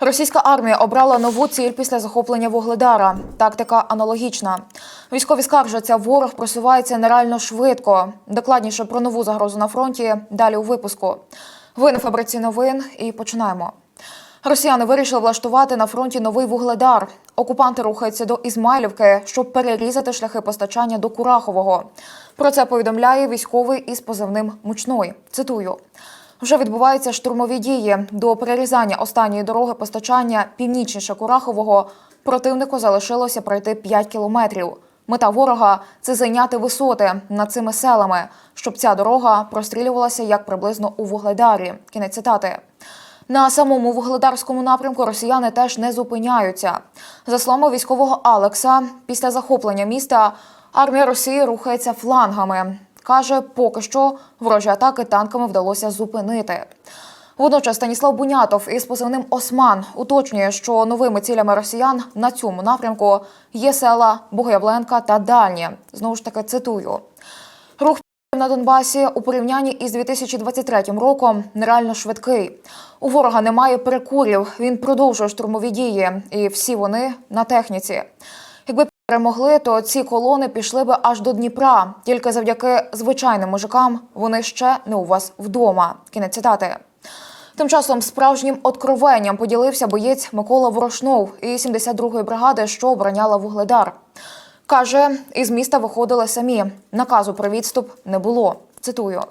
Російська армія обрала нову ціль після захоплення Вугледара. Тактика аналогічна. Військові скаржаться, ворог просувається нереально швидко. Докладніше про нову загрозу на фронті далі у випуску. Ви на фабриці новин і починаємо. Росіяни вирішили влаштувати на фронті новий вугледар. Окупанти рухаються до Ізмайлівки, щоб перерізати шляхи постачання до Курахового. Про це повідомляє військовий із позивним Мучной. Цитую. Вже відбуваються штурмові дії. До перерізання останньої дороги постачання північніше Курахового противнику залишилося пройти 5 кілометрів. Мета ворога це зайняти висоти над цими селами, щоб ця дорога прострілювалася як приблизно у Вугледарі. Кінець цитати. На самому вугледарському напрямку росіяни теж не зупиняються. За словами військового Алекса, після захоплення міста армія Росії рухається флангами. Каже, поки що ворожі атаки танками вдалося зупинити. Водночас Станіслав Бунятов із позивним Осман уточнює, що новими цілями росіян на цьому напрямку є села Богоявленка та Дальнє. Знову ж таки цитую. Рух на Донбасі у порівнянні із 2023 роком нереально швидкий. У ворога немає перекурів. Він продовжує штурмові дії, і всі вони на техніці. Перемогли, то ці колони пішли би аж до Дніпра. Тільки завдяки звичайним мужикам вони ще не у вас вдома. Кінець цитати. Тим часом справжнім откровенням поділився боєць Микола Ворошнов із 72-ї бригади, що обороняла Вугледар. Каже, із міста виходили самі. Наказу про відступ не було. Цитую.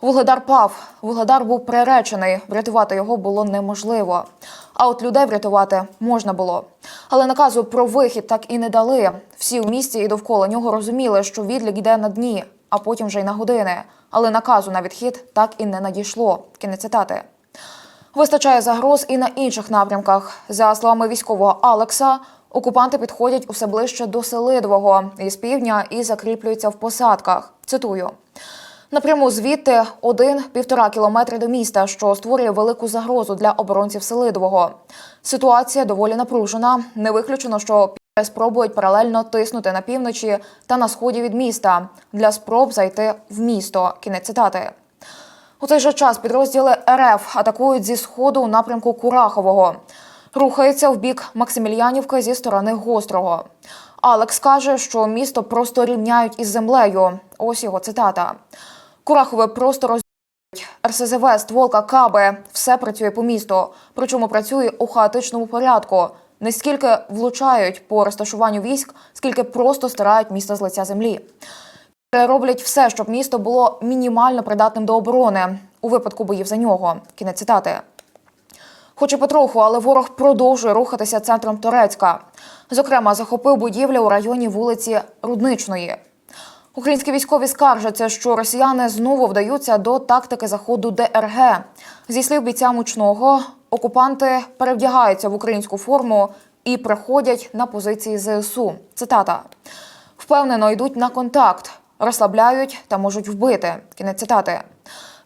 Вугледар пав. Вугледар був приречений. Врятувати його було неможливо. А от людей врятувати можна було. Але наказу про вихід так і не дали. Всі в місті і довкола нього розуміли, що відлік йде на дні, а потім вже й на години. Але наказу на відхід так і не надійшло. Кінець цитати. Вистачає загроз і на інших напрямках. За словами військового Алекса, окупанти підходять усе ближче до Селидового із півдня і закріплюються в посадках. Цитую. Напряму звідти один-півтора кілометри до міста, що створює велику загрозу для оборонців Селидового. Ситуація доволі напружена. Не виключено, що спробують паралельно тиснути на півночі та на сході від міста для спроб зайти в місто. Кінець цитати. У цей же час підрозділи РФ атакують зі сходу у напрямку Курахового. Рухається в бік Максимільянівки зі сторони Гострого. Алекс каже, що місто просто рівняють із землею. Ось його цитата. Курахове просто роз... РСЗВ, стволка, каби – все працює по місту. Причому працює у хаотичному порядку. Не скільки влучають по розташуванню військ, скільки просто стирають місто з лиця землі. Роблять все, щоб місто було мінімально придатним до оборони у випадку боїв за нього. Кінець цитати. Хоч і потроху, але ворог продовжує рухатися центром Торецька. Зокрема, захопив будівлю у районі вулиці Рудничної. Українські військові скаржаться, що росіяни знову вдаються до тактики заходу ДРГ. Зі слів бійця мучного, окупанти перевдягаються в українську форму і приходять на позиції ЗСУ. Цитата: впевнено йдуть на контакт, розслабляють та можуть вбити. Кінець цитати.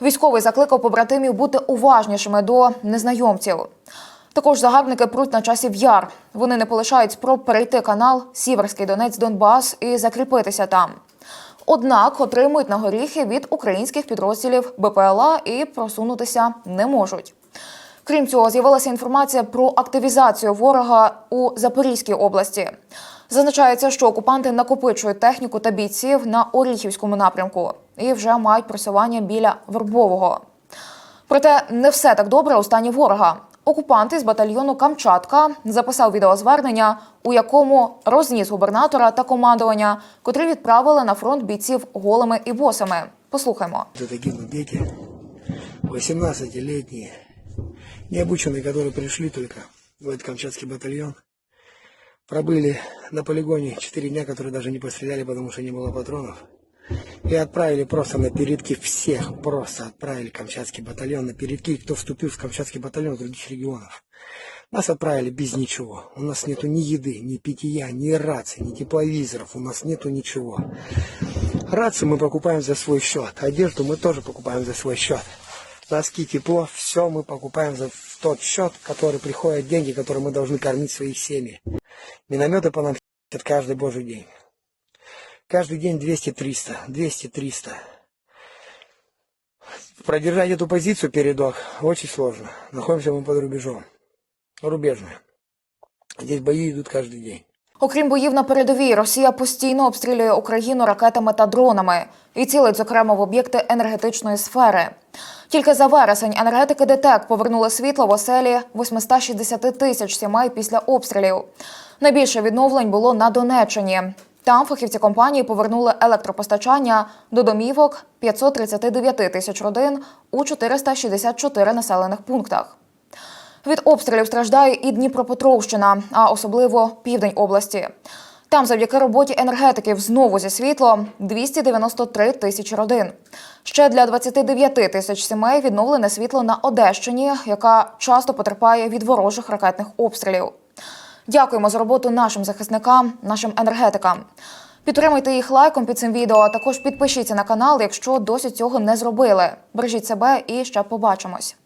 Військовий закликав побратимів бути уважнішими до незнайомців. Також загарбники пруть на часів яр. Вони не полишають спроб перейти канал Сіверський Донець Донбас і закріпитися там. Однак отримують на горіхи від українських підрозділів БПЛА і просунутися не можуть. Крім цього, з'явилася інформація про активізацію ворога у Запорізькій області. Зазначається, що окупанти накопичують техніку та бійців на Оріхівському напрямку і вже мають просування біля Вербового. Проте не все так добре у стані ворога. Окупант із батальйону Камчатка записав відеозвернення, у якому розніс губернатора та командування, котрі відправили на фронт бійців голими і босими. Послухаймо. Это гибнут дети, 18-летние, необученные, которые пришли только в этот Камчатский батальон. Пробыли на полигоне 4 дня, которые даже не постреляли, потому что не было патронов. И отправили просто на передки всех, просто отправили Камчатский батальон на передки, кто вступил в Камчатский батальон других регионов. Нас отправили без ничего. У нас нету ни еды, ни питья, ни раций, ни тепловизоров. У нас нету ничего. Рации мы покупаем за свой счет. Одежду мы тоже покупаем за свой счет. Носки, тепло, все мы покупаем за тот счет, который приходят деньги, которые мы должны кормить своих семьи. Минометы по нам каждый божий день. Каждый день 200-300, 200-300. Продержать эту позицию передок очень сложно. Находимся мы под рубежом. рубежная. Здесь бои идут каждый день. Окрім боїв на передовій, Росія постійно обстрілює Україну ракетами та дронами і цілить, зокрема, в об'єкти енергетичної сфери. Тільки за вересень енергетики ДТЕК повернули світло в оселі 860 тисяч сімей після обстрілів. Найбільше відновлень було на Донеччині. Там фахівці компанії повернули електропостачання до домівок 539 тисяч родин у 464 населених пунктах. Від обстрілів страждає і Дніпропетровщина, а особливо південь області. Там, завдяки роботі енергетиків, знову зі світлом 293 тисячі родин. Ще для 29 тисяч сімей відновлене світло на Одещині, яка часто потерпає від ворожих ракетних обстрілів. Дякуємо за роботу нашим захисникам, нашим енергетикам. Підтримуйте їх лайком під цим відео, а також підпишіться на канал, якщо досі цього не зробили. Бережіть себе і ще побачимось.